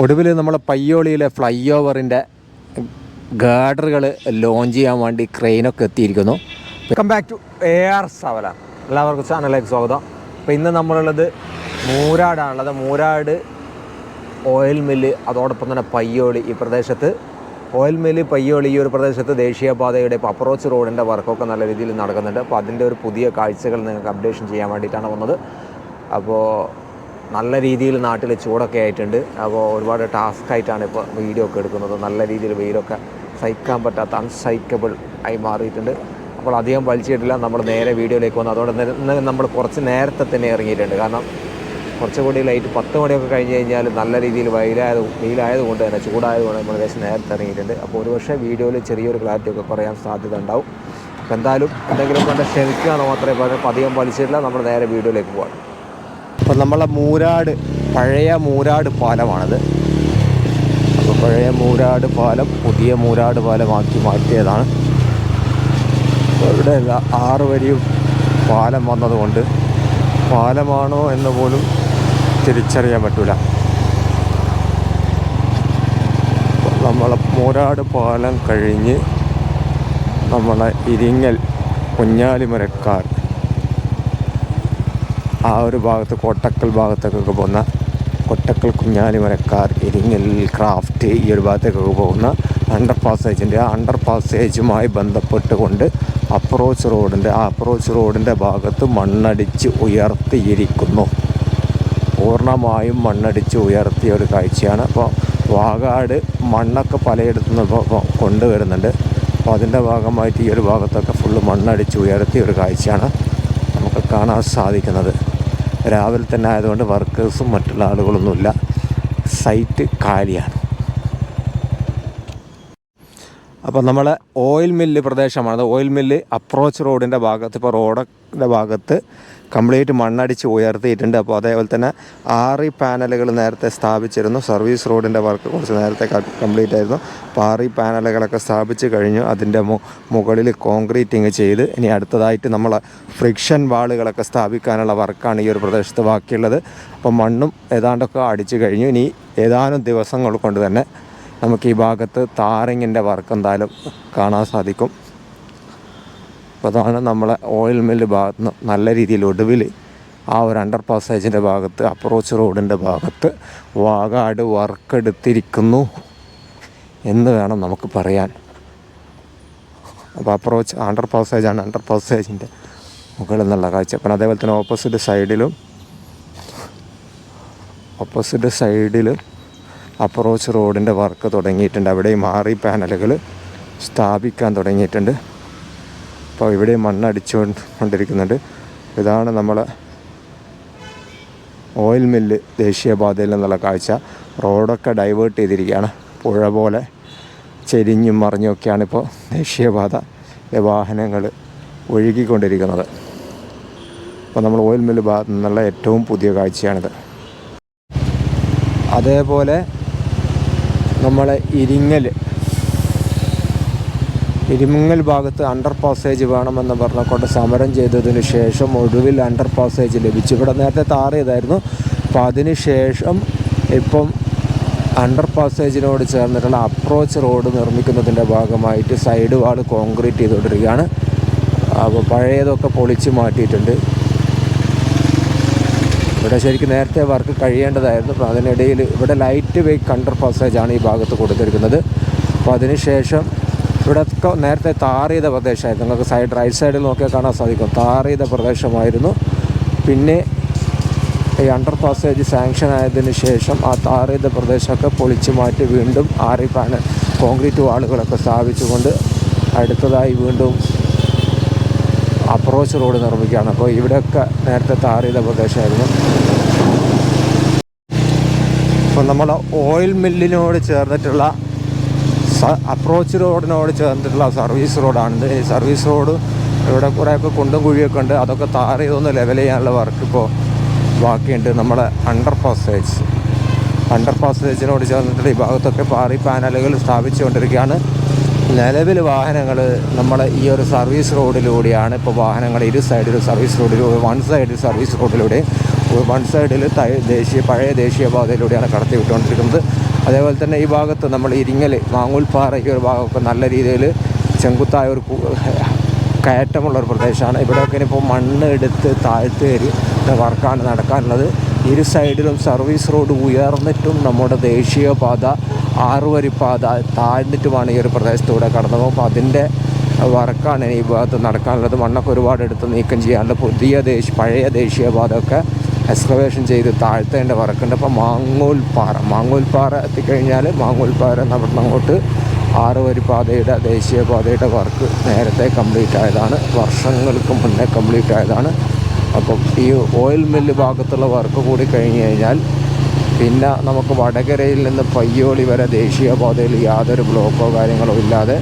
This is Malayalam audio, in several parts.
ഒടുവിൽ നമ്മൾ പയ്യോളിയിലെ ഫ്ലൈ ഓവറിന്റെ ഗാർഡറുകൾ ലോഞ്ച് ചെയ്യാൻ വേണ്ടി ക്രെയിനൊക്കെ എത്തിയിരിക്കുന്നു. Welcome back to A R സവല എല്ലാവർക്കും ചാനലിലേക്ക് സ്വാഗതം. അപ്പോൾ ഇന്ന് നമ്മളുള്ളത് മൂരാടാണുള്ളത്. മൂരാട് ഓയിൽ മില്ല് അതോടൊപ്പം തന്നെ പയ്യോളി ഈ പ്രദേശത്ത്. ഓയിൽ മില്ല് പയ്യോളി ഈ ഒരു പ്രദേശത്ത് ദേശീയപാതയുടെ ഇപ്പോൾ അപ്രോച്ച് റോഡിന്റെ വർക്കൊക്കെ നല്ല രീതിയിൽ നടക്കുന്നുണ്ട്. അപ്പോൾ അതിന്റെ ഒരു പുതിയ കാഴ്ചകൾ നിങ്ങൾക്ക് അപ്ഡേഷൻ ചെയ്യാൻ വേണ്ടിയിട്ടാണ് വന്നത്. അപ്പോൾ നല്ല രീതിയിൽ നാട്ടിൽ ചൂടൊക്കെ ആയിട്ടുണ്ട്. അപ്പോൾ ഒരുപാട് ടാസ്ക് ആയിട്ടാണ് ഇപ്പോൾ വീഡിയോ ഒക്കെ എടുക്കുന്നത്. നല്ല രീതിയിൽ വെയിലൊക്കെ സഹിക്കാൻ പറ്റാത്ത അൺസൈക്കബിൾ ആയി മാറിയിട്ടുണ്ട്. അപ്പോൾ അധികം വലിച്ചിട്ടില്ല. നമ്മൾ നേരെ വീഡിയോയിലേക്ക് വന്നു. അതുകൊണ്ട് നമ്മൾ കുറച്ച് നേരത്തെ തന്നെ ഇറങ്ങിയിട്ടുണ്ട്. കാരണം കുറച്ചുകൂടി ലൈറ്റ് പത്ത് മണിയൊക്കെ കഴിഞ്ഞ് കഴിഞ്ഞാൽ നല്ല രീതിയിൽ വെയിലായത് വെയിലായതുകൊണ്ട് തന്നെ ചൂടായതുകൊണ്ട് നമ്മൾ ഏകദേശം നേരത്തെ ഇറങ്ങിയിട്ടുണ്ട്. അപ്പോൾ ഒരുപക്ഷെ വീഡിയോയിൽ ചെറിയൊരു ക്ലാരിറ്റി ഒക്കെ പറയാൻ സാധ്യത ഉണ്ടാവും. അപ്പോൾ എന്തായാലും എന്തെങ്കിലും കൊണ്ട് ക്ഷമിക്കുക മാത്രമേ പറഞ്ഞു അധികം വലിച്ചിട്ടില്ല. നമ്മൾ നേരെ വീഡിയോയിലേക്ക് പോകാം അപ്പോൾ നമ്മളെ മൂരാട് പഴയ മൂരാട് പാലമാണത്. അപ്പോൾ പഴയ മൂരാട് പാലം പുതിയ മൂരാട് പാലമാക്കി മാറ്റിയതാണ്. ഇവിടെ ആറ് വരിയും പാലം വന്നതുകൊണ്ട് പാലമാണോ എന്ന് പോലും തിരിച്ചറിയാൻ പറ്റില്ല നമ്മളെ മൂരാട് പാലം കഴിഞ്ഞ് നമ്മളെ ഇരിങ്ങൽ കുഞ്ഞാലിമരക്കാർ ആ ഒരു ഭാഗത്ത് കൊട്ടക്കൽ ഭാഗത്തേക്കൊക്കെ പോകുന്ന കൊട്ടക്കൽ കുഞ്ഞാലി മരക്കാർ ഇരിങ്ങൽ ക്രാഫ്റ്റ് ഈ ഒരു ഭാഗത്തേക്കൊക്കെ പോകുന്ന അണ്ടർ പാസേജിന്റെ ആ അണ്ടർ പാസേജുമായി ബന്ധപ്പെട്ടുകൊണ്ട് അപ്രോച്ച് റോഡിന്റെ ആ അപ്രോച്ച് റോഡിന്റെ ഭാഗത്ത് മണ്ണടിച്ച് ഉയർത്തിയിരിക്കുന്നു. പൂർണമായും മണ്ണടിച്ച് ഉയർത്തിയ ഒരു കാഴ്ചയാണ്. അപ്പോൾ വാകാട് മണ്ണൊക്കെ പലയിടത്തു നിന്ന് ഇപ്പോൾ ഇപ്പോൾ കൊണ്ടുവരുന്നുണ്ട്. അപ്പോൾ അതിന്റെ ഭാഗമായിട്ട് ഈ ഒരു ഭാഗത്തൊക്കെ ഫുള്ള് മണ്ണടിച്ച് ഉയർത്തിയ ഒരു കാഴ്ചയാണ് നമുക്ക് കാണാൻ സാധിക്കുന്നത്. രാവിലെ തന്നെ ആയതുകൊണ്ട് വർക്കേഴ്സും മറ്റുള്ള ആളുകളൊന്നുമില്ല. സൈറ്റ് കാലിയാണ്. അപ്പോൾ നമ്മൾ ഓയിൽ മില്ല് പ്രദേശമാണ്. ഓയിൽ മില്ല് അപ്രോച്ച് റോഡിന്റെ ഭാഗത്ത് ഇപ്പോൾ റോഡിന്റെ ഭാഗത്ത് കംപ്ലീറ്റ് മണ്ണടിച്ച് ഉയർത്തിയിട്ടുണ്ട്. അപ്പോൾ അതേപോലെ തന്നെ ആറി പാനലുകൾ നേരത്തെ സ്ഥാപിച്ചിരുന്നു. സർവീസ് റോഡിന്റെ വർക്ക് കുറച്ച് നേരത്തെ കംപ്ലീറ്റ് ആയിരുന്നു. അപ്പോൾ ആറി പാനലുകളൊക്കെ സ്ഥാപിച്ച് കഴിഞ്ഞു. അതിന്റെ മുകളിൽ കോൺക്രീറ്റിങ് ചെയ്ത് ഇനി അടുത്തതായിട്ട് നമ്മൾ ഫ്രിക്ഷൻ വാളുകളൊക്കെ സ്ഥാപിക്കാനുള്ള വർക്കാണ് ഈ ഒരു പ്രദേശത്ത് ബാക്കിയുള്ളത്. അപ്പോൾ മണ്ണും ഏതാണ്ടൊക്കെ അടിച്ചു കഴിഞ്ഞു. ഇനി ഏതാനും ദിവസങ്ങൾ കൊണ്ട് തന്നെ നമുക്ക് ഈ ഭാഗത്ത് താറിങ്ങിന്റെ വർക്ക് എന്തായാലും കാണാൻ സാധിക്കും. അതാണ് നമ്മളെ ഓയിൽ മില്ല് ഭാഗത്ത് നിന്ന് നല്ല രീതിയിൽ ഒടുവിൽ ആ ഒരു അണ്ടർ പാസേജിന്റെ ഭാഗത്ത് അപ്രോച്ച് റോഡിന്റെ ഭാഗത്ത് വാകാട് വർക്കെടുത്തിരിക്കുന്നു എന്ന് വേണം നമുക്ക് പറയാൻ. അപ്പോൾ അപ്രോച്ച് അണ്ടർ പാസേജാണ് അണ്ടർ പാസേജിന്റെ മുകളിൽ നിന്നുള്ള കാഴ്ച. പിന്നെ അതേപോലെ തന്നെ ഓപ്പോസിറ്റ് സൈഡിലും ഓപ്പോസിറ്റ് സൈഡിലും അപ്രോച്ച് റോഡിന്റെ വർക്ക് തുടങ്ങിയിട്ടുണ്ട്. അവിടെയും മാറി പാനലുകൾ സ്ഥാപിക്കാൻ തുടങ്ങിയിട്ടുണ്ട്. അപ്പോൾ ഇവിടെ മണ്ണടിച്ചു കൊണ്ടിരിക്കുന്നുണ്ട് ഇതാണ് നമ്മൾ ഓയിൽ മില്ല് ദേശീയപാതയിൽ നിന്നുള്ള കാഴ്ച. റോഡൊക്കെ ഡൈവേർട്ട് ചെയ്തിരിക്കുകയാണ്. പുഴ പോലെ ചെരിഞ്ഞും മറിഞ്ഞൊക്കെയാണ് ഇപ്പോൾ ദേശീയപാത വാഹനങ്ങൾ ഒഴുകിക്കൊണ്ടിരിക്കുന്നത്. അപ്പോൾ നമ്മൾ ഓയിൽ മില്ല് ഭാഗത്തു നിന്നുള്ള ഏറ്റവും പുതിയ കാഴ്ചയാണിത്. അതേപോലെ നമ്മളെ ഇരിങ്ങൽ ഇരിങ്ങൽ ഭാഗത്ത് അണ്ടർ പാസേജ് വേണമെന്ന് പറഞ്ഞുകൊണ്ട് സമരം ചെയ്തതിന് ശേഷം ഒടുവിൽ അണ്ടർ പാസേജ് ലഭിച്ചു. ഇവിടെ നേരത്തെ താറിയതായിരുന്നു. അപ്പം അതിന് ശേഷം ഇപ്പം അണ്ടർ പാസേജിനോട് ചേർന്നിട്ടുള്ള അപ്രോച്ച് റോഡ് നിർമ്മിക്കുന്നതിന്റെ ഭാഗമായിട്ട് സൈഡ് വാൾ കോൺക്രീറ്റ് ചെയ്തുകൊണ്ടിരിക്കുകയാണ്. അപ്പോൾ പഴയതൊക്കെ പൊളിച്ച് മാറ്റിയിട്ടുണ്ട്. ഇവിടെ ശരിക്കും നേരത്തെ വർക്ക് കഴിയേണ്ടതായിരുന്നു. അപ്പോൾ അതിനിടയിൽ ഇവിടെ ലൈറ്റ് വെയ്ക്ക് അണ്ടർ പാസേജാണ് ഈ ഭാഗത്ത് കൊടുത്തിരിക്കുന്നത്. അപ്പോൾ അതിനുശേഷം ഇവിടെ നേരത്തെ താർ ചെയ്ത പ്രദേശമായിരുന്നു. നിങ്ങൾക്ക് സൈഡ് റൈറ്റ് സൈഡിൽ നോക്കിയാൽ കാണാൻ സാധിക്കും. താർ ചെയ്ത പ്രദേശമായിരുന്നു. പിന്നെ ഈ അണ്ടർ പാസേജ് സാങ്ഷൻ ആയതിന് ശേഷം ആ താർ ചെയ്ത പ്രദേശമൊക്കെ പൊളിച്ചു മാറ്റി വീണ്ടും ആറി പാനൽ കോൺക്രീറ്റ് വാളുകളൊക്കെ സ്ഥാപിച്ചുകൊണ്ട് അടുത്തതായി വീണ്ടും അപ്രോച്ച് റോഡ് നിർമ്മിക്കുകയാണ്. അപ്പോൾ ഇവിടെയൊക്കെ നേരത്തെ താർ ചെയ്ത പ്രദേശമായിരുന്നു. അപ്പോൾ നമ്മൾ ഓയിൽ മില്ലിനോട് ചേർന്നിട്ടുള്ള അപ്രോച്ച് റോഡിനോട് ചേർന്നിട്ടുള്ള സർവീസ് റോഡാണിത് ഈ സർവീസ് റോഡ് ഇവിടെ കുറേയൊക്കെ കുണ്ടും കുഴിയൊക്കെ ഉണ്ട്. അതൊക്കെ താർ ചെയ്തൊന്ന് ലെവൽ ചെയ്യാനുള്ള വർക്ക് ഇപ്പോൾ ബാക്കിയുണ്ട്. നമ്മുടെ അണ്ടർ പാസേജ് അണ്ടർ പാസേജിനോട് ചേർന്നിട്ടുള്ള ഈ ഭാഗത്തൊക്കെ പാറി പാനലുകൾ സ്ഥാപിച്ചുകൊണ്ടിരിക്കുകയാണ്. നിലവിൽ വാഹനങ്ങൾ നമ്മളെ ഈ ഒരു സർവീസ് റോഡിലൂടെയാണ് ഇപ്പോൾ വാഹനങ്ങൾ ഇരു സൈഡിൽ സർവീസ് റോഡിലൂടെ വൺ സൈഡിൽ സർവീസ് റോഡിലൂടെ വൺ സൈഡിൽ ദേശീയ പഴയ ദേശീയപാതയിലൂടെയാണ് കടത്തി വിട്ടുകൊണ്ടിരിക്കുന്നത് അതേപോലെ തന്നെ ഈ ഭാഗത്ത് നമ്മൾ ഇരിങ്ങൽ മാങ്ങൂൽപ്പാറ ഈ ഒരു ഭാഗമൊക്കെ നല്ല രീതിയിൽ ചെങ്കുത്തായ ഒരു കയറ്റമുള്ളൊരു പ്രദേശമാണ്. ഇവിടെയൊക്കെ ഇനിയിപ്പോൾ മണ്ണ് എടുത്ത് താഴ്ത്തേരി വർക്കാണ് നടക്കാനുള്ളത്. ഇരു സൈഡിലും സർവീസ് റോഡ് ഉയർന്നിട്ടും നമ്മുടെ ദേശീയപാത ആറുവരിപ്പാത താഴ്ന്നിട്ടുമാണ് ഈ ഒരു പ്രദേശത്തൂടെ കടന്നു അപ്പോൾ അതിന്റെ വർക്കാണ് ഈ ഭാഗത്ത് നടക്കാനുള്ളത്. മണ്ണൊക്കെ ഒരുപാട് എടുത്ത് നീക്കം ചെയ്യാനുള്ള പുതിയ ദേശീയ പഴയ ദേശീയപാതയൊക്കെ എക്സ്കവേഷൻ ചെയ്ത് താഴ്ത്തേണ്ട വർക്കുണ്ട് അപ്പോൾ മാങ്ങൂൽപ്പാറ. മാങ്ങൂൽപ്പാറ എത്തിക്കഴിഞ്ഞാൽ മാങ്ങൂൽപ്പാറ നടന്ന് അങ്ങോട്ട് ആറ് വരി പാതയുടെ ദേശീയപാതയുടെ വർക്ക് നേരത്തെ കംപ്ലീറ്റ് ആയതാണ്. വർഷങ്ങൾക്ക് മുന്നേ കംപ്ലീറ്റ് ആയതാണ്. അപ്പം ഈ ഓയിൽ മില്ല് ഭാഗത്തുള്ള വർക്ക് കൂടി കഴിഞ്ഞ് കഴിഞ്ഞാൽ പിന്നെ നമുക്ക് വടകരയിൽ നിന്ന് പയ്യോളി വരെ ദേശീയപാതയിൽ യാതൊരു ബ്ലോക്കോ കാര്യങ്ങളോ ഇല്ലാതെ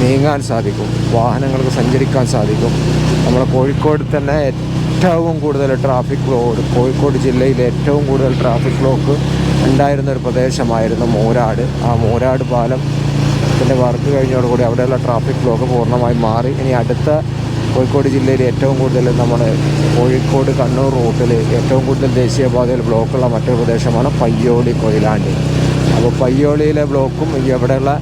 നീങ്ങാൻ സാധിക്കും. വാഹനങ്ങൾക്ക് സഞ്ചരിക്കാൻ സാധിക്കും. നമ്മുടെ കോഴിക്കോട് തന്നെ ഏറ്റവും കൂടുതൽ ട്രാഫിക് ബ്ലോക്ക് കോഴിക്കോട് ജില്ലയിൽ ഏറ്റവും കൂടുതൽ ട്രാഫിക് ബ്ലോക്ക് ഉണ്ടായിരുന്ന ഒരു പ്രദേശമായിരുന്നു മൂരാട്. ആ മൂരാട് പാലം ഇതിന്റെ വർക്ക് കഴിഞ്ഞതോടുകൂടി അവിടെയുള്ള ട്രാഫിക് ബ്ലോക്ക് പൂർണമായി മാറി. ഇനി അടുത്ത കോഴിക്കോട് ജില്ലയിൽ ഏറ്റവും കൂടുതൽ നമ്മുടെ കോഴിക്കോട് കണ്ണൂർ റൂട്ടിൽ ഏറ്റവും കൂടുതൽ ദേശീയപാതയിൽ ബ്ലോക്കുള്ള മറ്റൊരു പ്രദേശമാണ് പയ്യോളി കൊയിലാണ്ടി. അപ്പോൾ പയ്യോളിയിലെ ബ്ലോക്കും ഈ അവിടെയുള്ള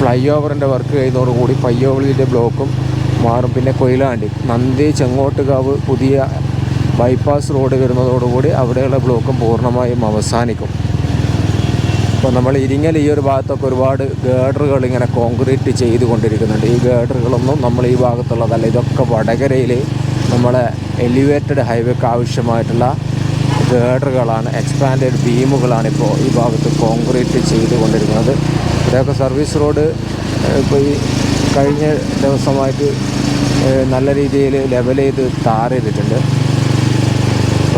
ഫ്ലൈ ഓവറിന്റെ വർക്ക് ചെയ്യുന്നതോടുകൂടി പയ്യോളിയിലെ ബ്ലോക്കും മാറും. പിന്നെ കൊയിലാണ്ടി നന്ദി ചെങ്ങോട്ടുകാവ് പുതിയ ബൈപ്പാസ് റോഡ് വരുന്നതോടുകൂടി അവിടെയുള്ള ബ്ലോക്കും പൂർണമായും അവസാനിക്കും. ഇപ്പോൾ നമ്മൾ ഇരിങ്ങൽ ഈ ഒരു ഭാഗത്തൊക്കെ ഒരുപാട് ഗേഡറുകൾ ഇങ്ങനെ കോൺക്രീറ്റ് ചെയ്തുകൊണ്ടിരിക്കുന്നുണ്ട്. ഈ ഗേഡറുകളൊന്നും നമ്മൾ ഈ ഭാഗത്തുള്ളതല്ല. ഇതൊക്കെ വടകരയിൽ നമ്മളെ എലിവേറ്റഡ് ഹൈവേക്ക് ആവശ്യമായിട്ടുള്ള ഗേഡറുകളാണ് എക്സ്പാൻഡഡ് ബീമുകളാണ് ഇപ്പോൾ ഈ ഭാഗത്ത് കോൺക്രീറ്റ് ചെയ്തുകൊണ്ടിരിക്കുന്നത്. ഇവിടെയൊക്കെ സർവീസ് റോഡ് ഇപ്പോൾ ഈ കഴിഞ്ഞ ദിവസമായിട്ട് നല്ല രീതിയിൽ ലെവൽ ചെയ്ത് ടാർ ചെയ്തിട്ടുണ്ട്.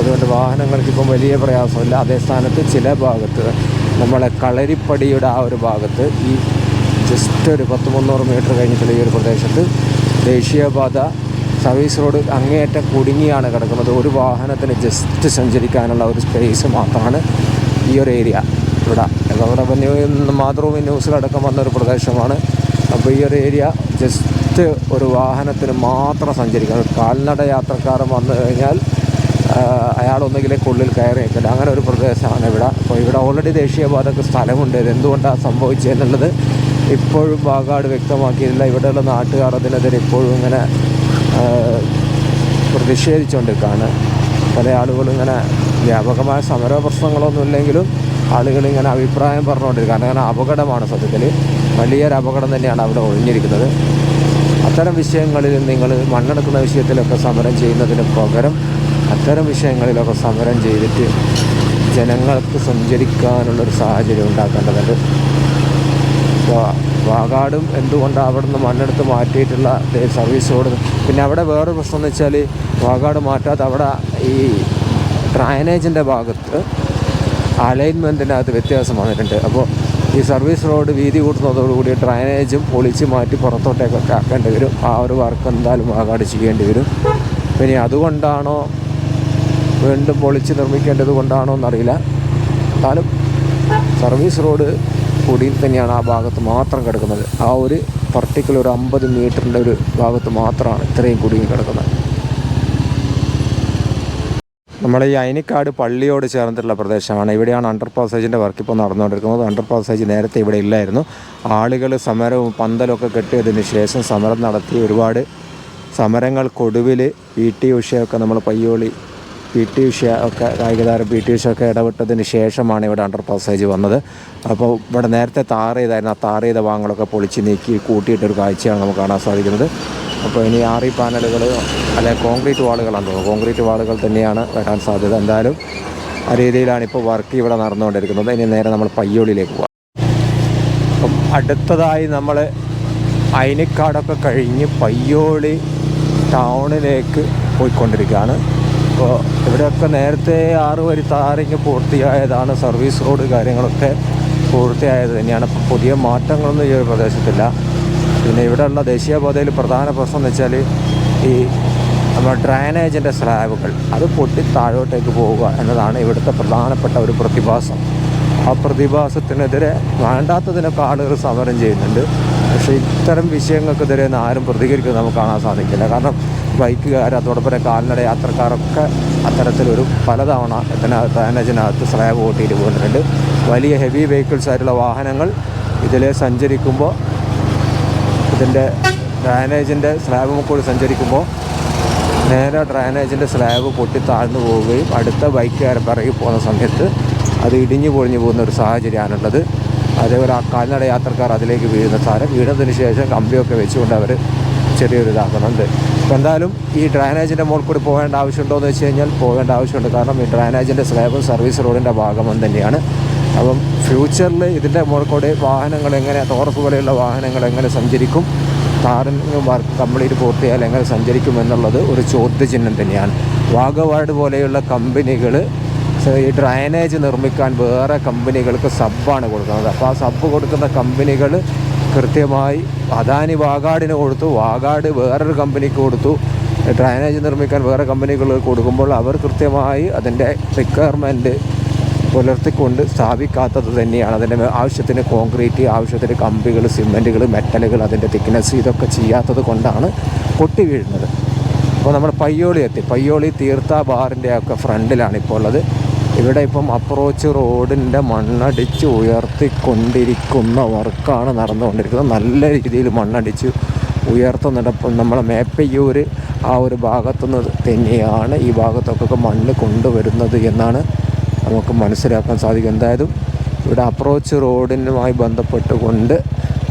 അതുകൊണ്ട് വാഹനങ്ങൾക്കിപ്പം വലിയ പ്രയാസമില്ല. അതേ സ്ഥാനത്ത് ചില ഭാഗത്ത് നമ്മളെ കളരിപ്പടിയുടെ ആ ഒരു ഭാഗത്ത് ഈ ജസ്റ്റ് ഒരു പത്ത് മുന്നൂറ് മീറ്റർ കഴിഞ്ഞിട്ടുള്ള ഈ ഒരു പ്രദേശത്ത് ദേശീയപാത സർവീസ് റോഡ് അങ്ങേയറ്റം കുടുങ്ങിയാണ് കിടക്കുന്നത്. ഒരു വാഹനത്തിന് ജസ്റ്റ് സഞ്ചരിക്കാനുള്ള ഒരു സ്പേസ് മാത്രമാണ് ഈ ഒരു ഏരിയ ഇവിടെ അവിടെ ന്യൂ മാതൃഭൂമി ന്യൂസിലടക്കം വന്ന ഒരു പ്രദേശമാണ്. അപ്പോൾ ഈ ഒരു ഏരിയ ജസ്റ്റ് ഒരു വാഹനത്തിന് മാത്രം സഞ്ചരിക്കാൻ ഒരു കാൽനട യാത്രക്കാരൻ വന്നു കഴിഞ്ഞാൽ അയാളൊന്നുകിലെ ഉള്ളിൽ കയറി നിൽക്കില്ല അങ്ങനെ ഒരു പ്രദേശമാണ് ഇവിടെ. അപ്പോൾ ഇവിടെ ഓൾറെഡി ദേശീയപാതക്ക് സ്ഥലമുണ്ട്. എന്തുകൊണ്ടാണ് സംഭവിച്ചതെന്നുള്ളത് ഇപ്പോഴും വാഗാട് വ്യക്തമാക്കിയില്ല ഇവിടെയുള്ള നാട്ടുകാർ അതിനെതിരെ ഇപ്പോഴും ഇങ്ങനെ പ്രതിഷേധിച്ചുകൊണ്ടിരിക്കുകയാണ് പല ആളുകളും ഇങ്ങനെ വ്യാപകമായ സമര പ്രശ്നങ്ങളൊന്നും ഇല്ലെങ്കിലും ആളുകൾ ഇങ്ങനെ അഭിപ്രായം പറഞ്ഞുകൊണ്ടിരിക്കുകയാണ് കാരണം അപകടമാണ് സത്യത്തിൽ. വലിയൊരു അപകടം തന്നെയാണ് അവിടെ ഒഴിഞ്ഞിരിക്കുന്നത്. അത്തരം വിഷയങ്ങളിൽ നിങ്ങൾ മണ്ണെടുക്കുന്ന വിഷയത്തിലൊക്കെ സമരം ചെയ്യുന്നതിന് പകരം അത്തരം വിഷയങ്ങളിലൊക്കെ സമരം ചെയ്തിട്ട് ജനങ്ങൾക്ക് സഞ്ചരിക്കാനുള്ളൊരു സാഹചര്യം ഉണ്ടാക്കേണ്ടതുണ്ട്. വാഗാടും എന്തുകൊണ്ടാണ് അവിടെ നിന്ന് മണ്ണെടുത്ത് മാറ്റിയിട്ടുള്ള സർവീസ് റോഡ് പിന്നെ അവിടെ വേറൊരു പ്രശ്നം എന്ന് വെച്ചാൽ വാഗാട് മാറ്റാത്ത അവിടെ ഈ ഡ്രൈനേജിന്റെ ഭാഗത്ത് അലൈൻമെന്റിനകത്ത് വ്യത്യാസം വന്നിട്ടുണ്ട് അപ്പോൾ ഈ സർവീസ് റോഡ് വീതി കൂട്ടുന്നതോടുകൂടി ഡ്രൈനേജും പൊളിച്ച് മാറ്റി പുറത്തോട്ടേക്കൊക്കെ ആക്കേണ്ടി വരും. ആ ഒരു വർക്ക് എന്തായാലും ആകാട് ചെയ്യേണ്ടി വരും. പിന്നെ അതുകൊണ്ടാണോ വീണ്ടും പൊളിച്ച് നിർമ്മിക്കേണ്ടത് കൊണ്ടാണോ എന്നറിയില്ല. എന്നാലും സർവീസ് റോഡ് കൂടിയിൽ തന്നെയാണ് ആ ഭാഗത്ത് മാത്രം കിടക്കുന്നത്. ആ ഒരു പർട്ടിക്കുലർ ഒരു അമ്പത് മീറ്ററിന്റെ ഒരു ഭാഗത്ത് മാത്രമാണ് ഇത്രയും കുടുങ്ങി കിടക്കുന്നത്. നമ്മുടെ ഈ അയനിക്കാട് പള്ളിയോട് ചേർന്നിട്ടുള്ള പ്രദേശമാണ്. ഇവിടെയാണ് അണ്ടർ പാസേജിന്റെ വർക്ക് ഇപ്പോൾ നടന്നുകൊണ്ടിരിക്കുന്നത്. അണ്ടർ പാസേജ് നേരത്തെ ഇവിടെ ഇല്ലായിരുന്നു. ആളുകൾ സമരവും പന്തലൊക്കെ കെട്ടിയതിന് ശേഷം സമരം നടത്തി ഒരുപാട് സമരങ്ങൾക്കൊടുവിൽ പി ടി ഉഷയൊക്കെ നമ്മൾ പയ്യോളി പി ടി ഉഷ ഒക്കെ കായികതാരം പി ടി ഉഷ ഒക്കെ ഇടപെട്ടതിന് ശേഷമാണ് ഇവിടെ അണ്ടർ പാസേജ് വന്നത്. അപ്പോൾ ഇവിടെ നേരത്തെ താറ് ചെയ്തായിരുന്നു. ആ താറ് ചെയ്ത ഭാഗങ്ങളൊക്കെ പൊളിച്ച് നീക്കി കൂട്ടിയിട്ടൊരു കാഴ്ചയാണ് നമുക്ക് കാണാൻ സാധിക്കുന്നത്. അപ്പോൾ ഇനി ആറി പാനലുകൾ അല്ലെ കോൺക്രീറ്റ് വാളുകളാണ് തോന്നുന്നു. കോൺക്രീറ്റ് വാളുകൾ തന്നെയാണ് വരാൻ സാധ്യത. എന്തായാലും ആ രീതിയിലാണ് ഇപ്പോൾ വർക്ക് ഇവിടെ നടന്നുകൊണ്ടിരിക്കുന്നത്. ഇനി നേരെ നമ്മൾ പയ്യോളിയിലേക്ക് പോകാം അപ്പം അടുത്തതായി നമ്മൾ അയനിക്കാടൊക്കെ കഴിഞ്ഞ് പയ്യോളി ടൗണിലേക്ക് പോയിക്കൊണ്ടിരിക്കുകയാണ്. അപ്പോൾ ഇവിടെയൊക്കെ നേരത്തെ ആറ് വരി താറിങ് പൂർത്തിയായതാണ്. സർവീസ് റോഡ് കാര്യങ്ങളൊക്കെ പൂർത്തിയായത് തന്നെയാണ്. പുതിയ മാറ്റങ്ങളൊന്നും ഈ ഒരു പ്രദേശത്തില്ല. പിന്നെ ഇവിടെയുള്ള ദേശീയപാതയിൽ പ്രധാന പ്രശ്നം എന്ന് വെച്ചാൽ ഈ നമ്മുടെ ഡ്രൈനേജിന്റെ സ്ലാബുകൾ അത് പൊട്ടി താഴോട്ടേക്ക് പോവുക എന്നതാണ് ഇവിടുത്തെ പ്രധാനപ്പെട്ട ഒരു പ്രതിഭാസം. ആ പ്രതിഭാസത്തിനെതിരെ വേണ്ടാത്തതിനൊക്കെ ആളുകൾ സമരം ചെയ്യുന്നുണ്ട്. പക്ഷേ ഇത്തരം വിഷയങ്ങൾക്കെതിരെ ഒന്നും ആരും പ്രതികരിക്കുന്നത് നമുക്ക് കാണാൻ സാധിക്കില്ല. കാരണം ബൈക്കുകാർ അതോടൊപ്പം കാൽനട യാത്രക്കാരൊക്കെ അത്തരത്തിലൊരു പലതവണ ഇതിനകത്ത് ഡ്രൈനേജിനകത്ത് സ്ലാബ് കൂട്ടിയിട്ട് പോകുന്നുണ്ട്. വലിയ ഹെവി വെഹിക്കിൾസ് ആയിട്ടുള്ള വാഹനങ്ങൾ ഇതിലെ സഞ്ചരിക്കുമ്പോൾ ഇതിന്റെ ഡ്രൈനേജിന്റെ സ്ലാബ് കൂടി സഞ്ചരിക്കുമ്പോൾ നേരെ ഡ്രൈനേജിന്റെ സ്ലാബ് പൊട്ടി താഴ്ന്നു പോവുകയും അടുത്ത ബൈക്കുകാരൻ പിറകി പോകുന്ന സമയത്ത് അത് ഇടിഞ്ഞു പൊളിഞ്ഞു പോകുന്ന ഒരു സാഹചര്യമാണുള്ളത്. അതേപോലെ ആ കാൽനട യാത്രക്കാർ അതിലേക്ക് വീഴുന്ന സാരം വീണതിന് ശേഷം കമ്പിയൊക്കെ വെച്ചുകൊണ്ട് അവർ ചെറിയൊരു ഇതാക്കുന്നുണ്ട് അപ്പോൾ എന്തായാലും ഈ ഡ്രൈനേജിന്റെ മുകളിൽ കൂടി പോകേണ്ട ആവശ്യമുണ്ടോ എന്ന് വെച്ച് കഴിഞ്ഞാൽ പോകേണ്ട ആവശ്യമുണ്ട്. കാരണം ഈ ഡ്രൈനേജിന്റെ സ്ലാബും സർവീസ് റോഡിന്റെ ഭാഗം തന്നെയാണ്. അപ്പം ഫ്യൂച്ചറിൽ ഇതിന്റെ മുകളിൽ കൂടി വാഹനങ്ങൾ എങ്ങനെ തോറസ് പോലെയുള്ള വാഹനങ്ങൾ എങ്ങനെ സഞ്ചരിക്കും ടാറിങ് വർക്ക് കംപ്ലീറ്റ് പൂർത്തിയായാൽ എങ്ങനെ സഞ്ചരിക്കും എന്നുള്ളത് ഒരു ചോദ്യചിഹ്നം തന്നെയാണ്. വാഗവാർഡ് പോലെയുള്ള കമ്പനികൾ ഈ ഡ്രൈനേജ് നിർമ്മിക്കാൻ വേറെ കമ്പനികൾക്ക് സബ്ബാണ് കൊടുക്കുന്നത്. അപ്പോൾ ആ സബ്ബ് കൊടുക്കുന്ന കമ്പനികൾ കൃത്യമായി അദാനി വാഗാടിന് കൊടുത്തു. വാഗാട് വേറൊരു കമ്പനിക്ക് കൊടുത്തു. ഡ്രൈനേജ് നിർമ്മിക്കാൻ വേറെ കമ്പനികൾ കൊടുക്കുമ്പോൾ അവർ കൃത്യമായി അതിന്റെ റിക്വയർമെന്റ് പുലർത്തിക്കൊണ്ട് സ്ഥാപിക്കാത്തത് തന്നെയാണ്. അതിന്റെ ആവശ്യത്തിന് കോൺക്രീറ്റ് ആവശ്യത്തിന് കമ്പികൾ സിമെന്റുകൾ മെറ്റലുകൾ അതിന്റെ തിക്നെസ് ഇതൊക്കെ ചെയ്യാത്തത് കൊണ്ടാണ് പൊട്ടി വീഴുന്നത്. അപ്പോൾ നമ്മൾ പയ്യോളി എത്തി. പയ്യോളി തീർത്ഥ ബാറിന്റെ ഒക്കെ ഫ്രണ്ടിലാണ് ഇപ്പോൾ ഉള്ളത്. ഇവിടെ ഇപ്പം അപ്രോച്ച് റോഡിന്റെ മണ്ണടിച്ച് ഉയർത്തിക്കൊണ്ടിരിക്കുന്ന വർക്കാണ് നടന്നുകൊണ്ടിരിക്കുന്നത്. നല്ല രീതിയിൽ മണ്ണടിച്ച് ഉയർത്തുന്നുണ്ട്. അപ്പം നമ്മളെ മേപ്പയ്യൂർ ആ ഒരു ഭാഗത്തുനിന്ന് തന്നെയാണ് ഈ ഭാഗത്തൊക്കെ മണ്ണ് കൊണ്ടുവരുന്നത് എന്നാണ് നമുക്ക് മനസ്സിലാക്കാൻ സാധിക്കും. എന്തായാലും ഇവിടെ അപ്രോച്ച് റോഡിനുമായി ബന്ധപ്പെട്ടുകൊണ്ട്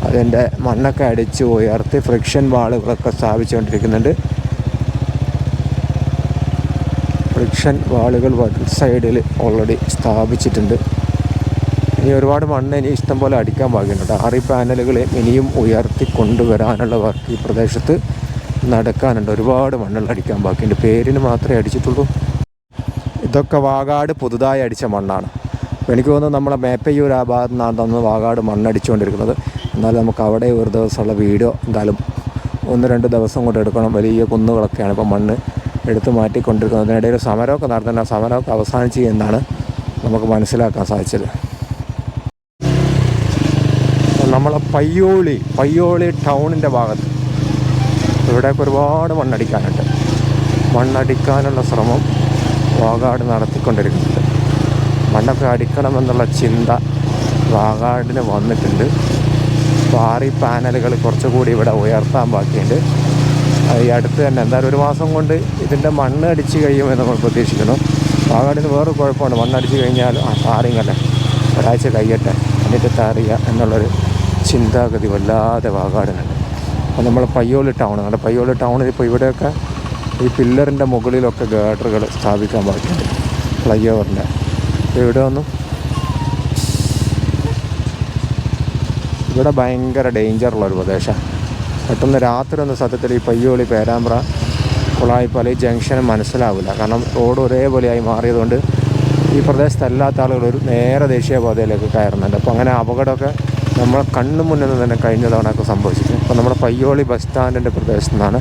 അതിന്റെ മണ്ണൊക്കെ അടിച്ച് ഉയർത്തി ഫ്രിക്ഷൻ വാളുകളൊക്കെ സ്ഥാപിച്ചുകൊണ്ടിരിക്കുന്നുണ്ട്. ഫ്രിക്ഷൻ വാളുകൾ സൈഡിൽ ഓൾറെഡി സ്ഥാപിച്ചിട്ടുണ്ട്. ഇനി ഒരുപാട് മണ്ണ് ഇനി ഇഷ്ടം പോലെ അടിക്കാൻ ബാക്കിയുണ്ട്. ആറി പാനലുകളെ ഇനിയും ഉയർത്തി കൊണ്ടുവരാനുള്ള വർക്ക് ഈ പ്രദേശത്ത് നടക്കാനുണ്ട്. ഒരുപാട് മണ്ണുകൾ അടിക്കാൻ ബാക്കിയുണ്ട്. പേരിന് മാത്രമേ അടിച്ചിട്ടുള്ളൂ. ഇതൊക്കെ വാഗാട് പുതുതായി അടിച്ച മണ്ണാണ്. എനിക്ക് തോന്നുന്നു നമ്മളെ മേപ്പയ്യൂർ ആ ഭാഗത്ത് നിന്നാണ് തന്ന് വാഗാട് മണ്ണടിച്ചുകൊണ്ടിരിക്കുന്നത്. എന്നാലും നമുക്ക് അവിടെ ഒരു ദിവസമുള്ള വീഡിയോ എന്തായാലും ഒന്ന് രണ്ട് ദിവസം കൊണ്ട് എടുക്കണം. വലിയ കുന്നുകളൊക്കെയാണ് ഇപ്പോൾ മണ്ണ് എടുത്ത് മാറ്റിക്കൊണ്ടിരിക്കുന്നത്. അതിനിടയിൽ സമരമൊക്കെ നടത്തുന്ന സമരമൊക്കെ അവസാനിച്ചു എന്നാണ് നമുക്ക് മനസ്സിലാക്കാൻ സാധിച്ചത്. നമ്മളെ പയ്യോളി പയ്യോളി ടൗണിന്റെ ഭാഗത്ത് ഇവിടെയൊക്കെ ഒരുപാട് മണ്ണടിക്കാനുണ്ട്. മണ്ണടിക്കാനുള്ള ശ്രമം വാഗാട് നടത്തിക്കൊണ്ടിരിക്കുന്നുണ്ട്. മണ്ണൊക്കെ അടിക്കണമെന്നുള്ള ചിന്ത വാഗാടിന് വന്നിട്ടുണ്ട്. പാറി പാനലുകൾ കുറച്ചുകൂടി ഇവിടെ ഉയർത്താൻ ബാക്കിയുണ്ട്. ഈ അടുത്ത് തന്നെ. എന്തായാലും ഒരു മാസം കൊണ്ട് ഇതിന്റെ മണ്ണ് അടിച്ച് കഴിയുമെന്ന് നമ്മൾ പ്രതീക്ഷിക്കുന്നു. പാകാടിന് വേറൊരു കുഴപ്പമാണ് മണ്ണടിച്ച് കഴിഞ്ഞാൽ ആ താറിങ്ങല്ലേ ഒരാഴ്ച കഴിയട്ടെ. എന്നിട്ട് താറിയ എന്നുള്ളൊരു ചിന്താഗതി വല്ലാതെ പാകാടിനുണ്ട്. അപ്പോൾ നമ്മൾ പയ്യോളി ടൗൺ നമ്മുടെ പയ്യോളി ടൗണിൽ ഇപ്പോൾ ഇവിടെയൊക്കെ ഈ പില്ലറിന്റെ മുകളിലൊക്കെ ഗാർഡറുകൾ സ്ഥാപിക്കാൻ പാടില്ല ഫ്ലൈ ഓവറിന്റെ ഇവിടെ ഒന്നും ഇവിടെ ഭയങ്കര ഡേഞ്ചറുള്ള ഒരു പ്രദേശമാണ്. പെട്ടെന്ന് രാത്രി ഒന്ന് സത്യത്തിൽ ഈ പയ്യോളി പേരാമ്പ്ര കുളായിപ്പാല ഈ ജംഗ്ഷൻ മനസ്സിലാവില്ല. കാരണം റോഡ് ഒരേപോലെയായി മാറിയതുകൊണ്ട് ഈ പ്രദേശത്ത് അല്ലാത്ത ആളുകൾ ഒരു നേരെ ദേശീയപാതയിലേക്ക് കയറുന്നുണ്ട്. അപ്പോൾ അങ്ങനെ അപകടമൊക്കെ നമ്മൾ കണ്ണു മുന്നിൽ നിന്ന് തന്നെ കഴിഞ്ഞ തവണയൊക്കെ സംഭവിച്ചത് അപ്പോൾ നമ്മുടെ പയ്യോളി ബസ് സ്റ്റാൻഡിന്റെ പ്രദേശത്തു നിന്നാണ്.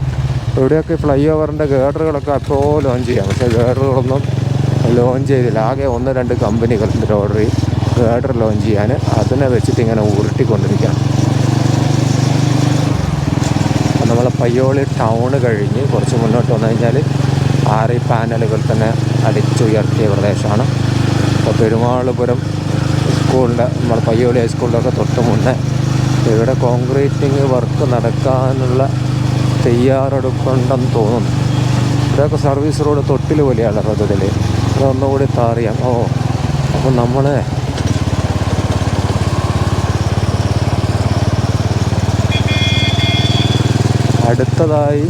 ഇവിടെയൊക്കെ ഫ്ലൈ ഓവറിന്റെ ഗേഡറുകളൊക്കെ അപ്പോൾ ലോഞ്ച് ചെയ്യാം. പക്ഷേ ഗേഡറുകളൊന്നും ലോഞ്ച് ചെയ്തില്ല. ആകെ ഒന്ന് രണ്ട് കമ്പനികളുണ്ട് ഓർഡർ ഗേഡർ ലോഞ്ച് ചെയ്യാൻ അതിനെ വെച്ചിട്ട് ഇങ്ങനെ ഉരുട്ടിക്കൊണ്ടിരിക്കുകയാണ് അപ്പോൾ നമ്മളെ പയ്യോളി ടൗൺ കഴിഞ്ഞ് കുറച്ച് മുന്നോട്ട് വന്നു കഴിഞ്ഞാൽ ആറ് പാനലുകൾ തന്നെ അടിച്ചുയർത്തിയ പ്രദേശമാണ്. അപ്പോൾ പെരുമാളുപുരം സ്കൂളിന്റെ നമ്മുടെ പയ്യോളി ഹൈസ്കൂളിലൊക്കെ തൊട്ട് മുന്നേ ഇവിടെ കോൺക്രീറ്റിങ് വർക്ക് നടക്കാനുള്ള തയ്യാറെടുപ്പുണ്ടെന്ന് തോന്നുന്നു. ഇവിടെയൊക്കെ സർവീസ് റോഡ് തൊട്ടിൽ പോലെയാണ് പദ്ധതിയിൽ അതൊന്നുകൂടി താറിയാം. ഓ അപ്പം നമ്മൾ അടുത്തതായി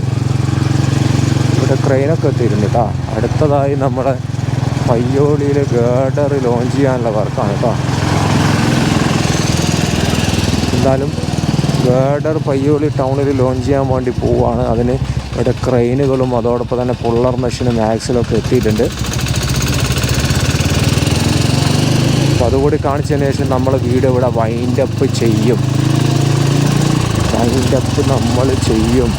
ഇവിടെ ക്രെയിനൊക്കെ എത്തിയിട്ടുണ്ട് കേട്ടോ അടുത്തതായി നമ്മുടെ പയ്യോളിയിൽ ഗേഡർ ലോഞ്ച് ചെയ്യാനുള്ള വർക്കാണ് കേട്ടോ എന്തായാലും ഗേഡർ പയ്യോളി ടൗണിൽ ലോഞ്ച് ചെയ്യാൻ വേണ്ടി പോവുകയാണ് അതിന് ഇവിടെ ക്രെയിനുകളും അതോടൊപ്പം തന്നെ പുള്ളർ മെഷീനും ആക്സിലൊക്കെ എത്തിയിട്ടുണ്ട്. അപ്പോൾ അതുകൂടി കാണിച്ചതിന് ശേഷം നമ്മൾ വീഡിയോ ഇവിടെ വൈൻഡപ്പ് ചെയ്യും. വൈൻഡ് അപ്പ് നമ്മൾ ചെയ്യും.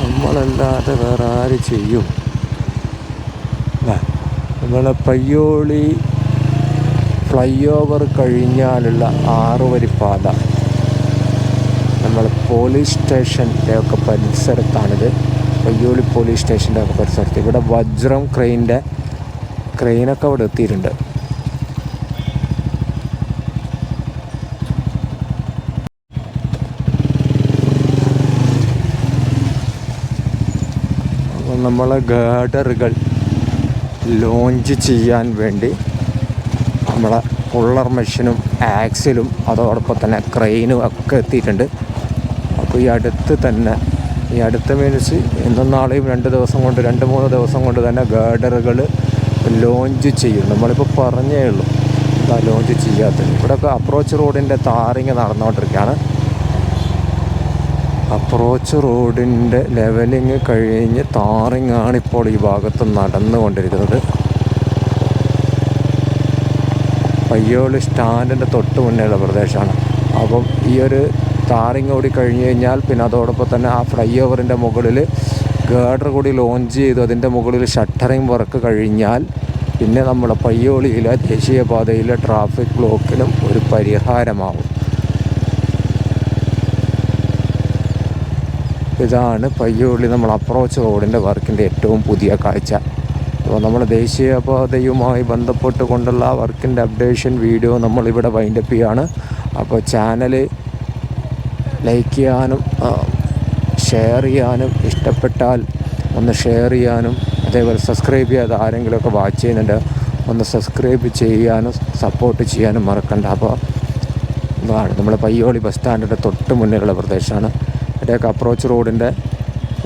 നമ്മളല്ലാതെ വേറെ ആര് ചെയ്യും? നമ്മളെ പയ്യോളി ഫ്ലൈ ഓവർ കഴിഞ്ഞാലുള്ള ആറുവരി പാത നമ്മൾ പോലീസ് സ്റ്റേഷന്റെ ഒക്കെ പരിസരത്താണിത്. പയ്യോളി പോലീസ് സ്റ്റേഷന്റെ ഒക്കെ പരിസരത്ത്. ഇവിടെ വജ്രം ക്രെയിന്റെ ക്രെയിനൊക്കെ അവിടെ എത്തിയിട്ടുണ്ട് അപ്പോൾ നമ്മളെ ഗാഡറുകൾ ലോഞ്ച് ചെയ്യാൻ വേണ്ടി നമ്മളെ പുള്ളർ മെഷീനും ആക്സിലും അതോടൊപ്പം തന്നെ ക്രെയിനും ഒക്കെ എത്തിയിട്ടുണ്ട്. അപ്പോൾ ഈ അടുത്ത് തന്നെ ഈ അടുത്ത മീൻസ് ഇന്നും നാളെയും രണ്ട് ദിവസം കൊണ്ട് രണ്ട് മൂന്ന് ദിവസം കൊണ്ട് തന്നെ ഗാഡറുകൾ ലോഞ്ച് ചെയ്യും. നമ്മളിപ്പോൾ പറഞ്ഞേ ഉള്ളൂ എന്താ ലോഞ്ച് ചെയ്യാത്തത്. ഇവിടെയൊക്കെ അപ്രോച്ച് റോഡിന്റെ താറിങ് നടന്നുകൊണ്ടിരിക്കുകയാണ്. അപ്രോച്ച് റോഡിന്റെ ലെവലിങ് കഴിഞ്ഞ് താറിങ്ങാണ് ഇപ്പോൾ ഈ ഭാഗത്ത് നടന്നുകൊണ്ടിരിക്കുന്നത്. പയ്യോളി സ്റ്റാൻഡിന്റെ തൊട്ട് മുന്നേയുള്ള പ്രദേശമാണ്. അപ്പം ഈ ഒരു താറിങ് ഓടി കഴിഞ്ഞ് കഴിഞ്ഞാൽ പിന്നെ അതോടൊപ്പം തന്നെ ആ ഫ്ലൈ ഓവറിന്റെ മുകളിൽ ഗേഡർ കൂടി ലോഞ്ച് ചെയ്തു. അതിന്റെ മുകളിൽ ഷട്ടറിങ് വർക്ക് കഴിഞ്ഞാൽ പിന്നെ നമ്മുടെ പയ്യോളിയിലെ ദേശീയപാതയിലെ ട്രാഫിക് ബ്ലോക്കിനും ഒരു പരിഹാരമാവും ഇതാണ് പയ്യോളി നമ്മൾ അപ്രോച്ച് റോഡിന്റെ വർക്കിന്റെ ഏറ്റവും പുതിയ കാഴ്ച. അപ്പോൾ നമ്മൾ ദേശീയപാതയുമായി ബന്ധപ്പെട്ട് കൊണ്ടുള്ള വർക്കിന്റെ അപ്ഡേഷൻ വീഡിയോ നമ്മളിവിടെ വൈൻഡപ്പ് ചെയ്യാണ്. അപ്പോൾ ചാനൽ ലൈക്ക് ചെയ്യാനും ഷെയർ ചെയ്യാനും ഇഷ്ടപ്പെട്ടാൽ ഒന്ന് ഷെയർ ചെയ്യാനും അതേപോലെ സബ്സ്ക്രൈബ് ചെയ്യാതെ ആരെങ്കിലുമൊക്കെ വാച്ച് ചെയ്യുന്നുണ്ട് ഒന്ന് സബ്സ്ക്രൈബ് ചെയ്യാനും സപ്പോർട്ട് ചെയ്യാനും മറക്കണ്ട. അപ്പോൾ ഇതാണ് നമ്മൾ പയ്യോളി ബസ് സ്റ്റാൻഡിന്റെ തൊട്ട് മുന്നിലുള്ള പ്രദേശമാണ്. ഇവിടെയൊക്കെ അപ്രോച്ച് റോഡിന്റെ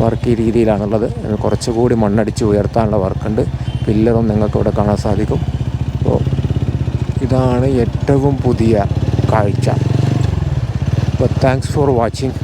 വർക്ക് ഈ രീതിയിലാണുള്ളത്. കുറച്ചുകൂടി മണ്ണടിച്ച് ഉയർത്താനുള്ള വർക്കുണ്ട് പില്ലറും നിങ്ങൾക്ക് ഇവിടെ കാണാൻ സാധിക്കും. അപ്പോൾ ഇതാണ് ഏറ്റവും പുതിയ കാഴ്ച. അപ്പോൾ താങ്ക്സ് ഫോർ വാച്ചിങ്